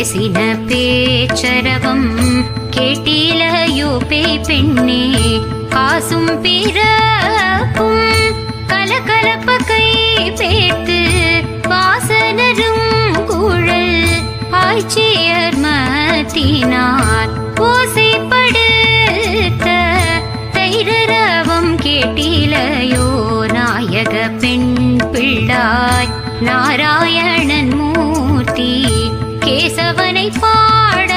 பேசின பேச்சரவம் கேட்டீலையோ பேய் பெண்ணே. காசும் பிறக்கும் கலகலப்ப கை பேத்து வாசனரும் குழல் ஆய்ச்சியர் மத்தினார் ஓசைப்படுத்த தைரரவம் கேட்டீலையோ நாயக பெண் பிள்ளாய் நாராயணன் கேசவனை பாடவும்